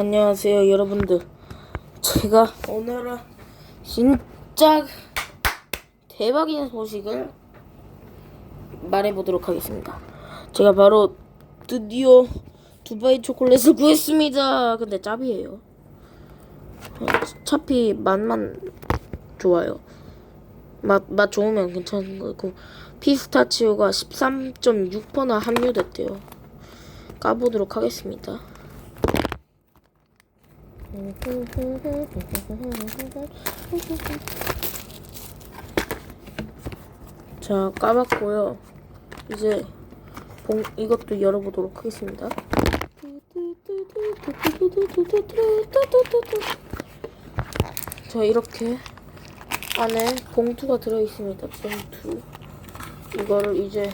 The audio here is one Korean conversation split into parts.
안녕하세요 여러분들. 제가 오늘은 진짜 대박인 소식을 말해보도록 하겠습니다. 제가 바로 드디어 두바이 초콜릿을 구했습니다. 근데 짭이에요. 어차피 맛만 좋아요. 맛, 맛 좋으면 괜찮은 거고 피스타치오가 13.6%나 함유됐대요. 까보도록 하겠습니다 자 까봤고요. 이제 봉 이것도 열어보도록 하겠습니다. 자 이렇게 안에 봉투가 들어있습니다. 봉투. 이거를 이제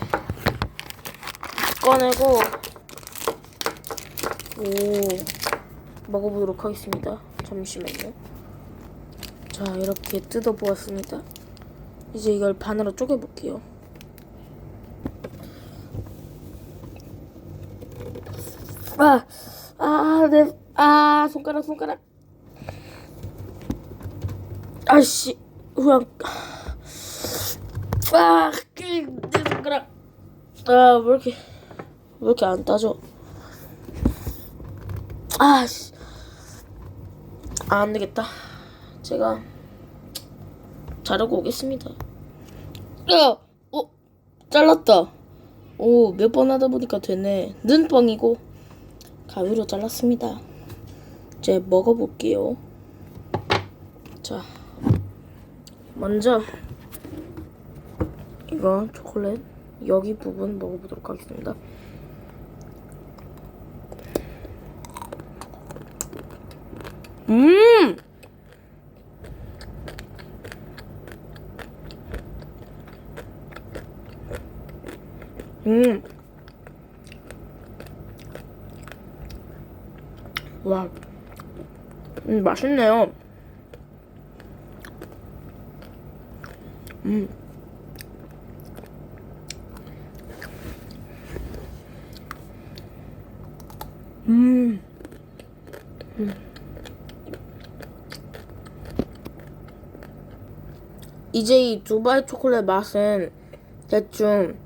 꺼내고 오 먹어보도록 하겠습니다. 잠시만요. 자, 이렇게 뜯어보았습니다. 이제 이걸 반으로 쪼개볼게요. 아, 아, 내, 아, 손가락, 손가락. 아씨, 후양. 아, 내 손가락. 아, 왜 이렇게, 왜 이렇게 안 따져? 아, 씨. 아, 안 되겠다. 제가 자르고 오겠습니다. 야, 어, 잘랐다. 오, 몇 번 하다 보니까 되네. 눈뻥이고 가위로 잘랐습니다. 이제 먹어볼게요. 자, 먼저 이거 초콜릿 여기 부분 먹어보도록 하겠습니다. 음! 음. 와. 음, 맛있네요. 음. 음. 이제 이 두바이 초콜릿 맛은 대충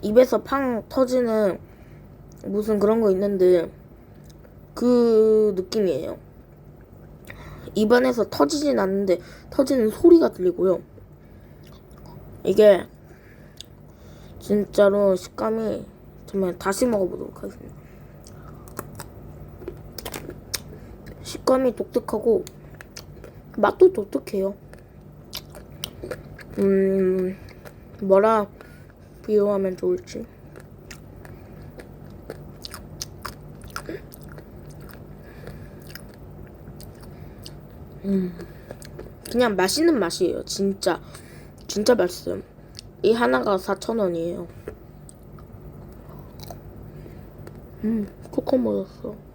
입에서 팡 터지는 무슨 그런 거 있는데 그 느낌이에요. 입안에서 터지진 않는데 터지는 소리가 들리고요. 이게 진짜로 식감이 정말 다시 먹어보도록 하겠습니다. 식감이 독특하고 맛도 독특해요. 음, 뭐라 비유하면 좋을지. 음, 그냥 맛있는 맛이에요. 진짜. 진짜 맛있어요. 이 하나가 4,000원이에요. 음, 코코 먹었어.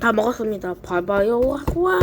다 먹었습니다. 봐봐요. 와.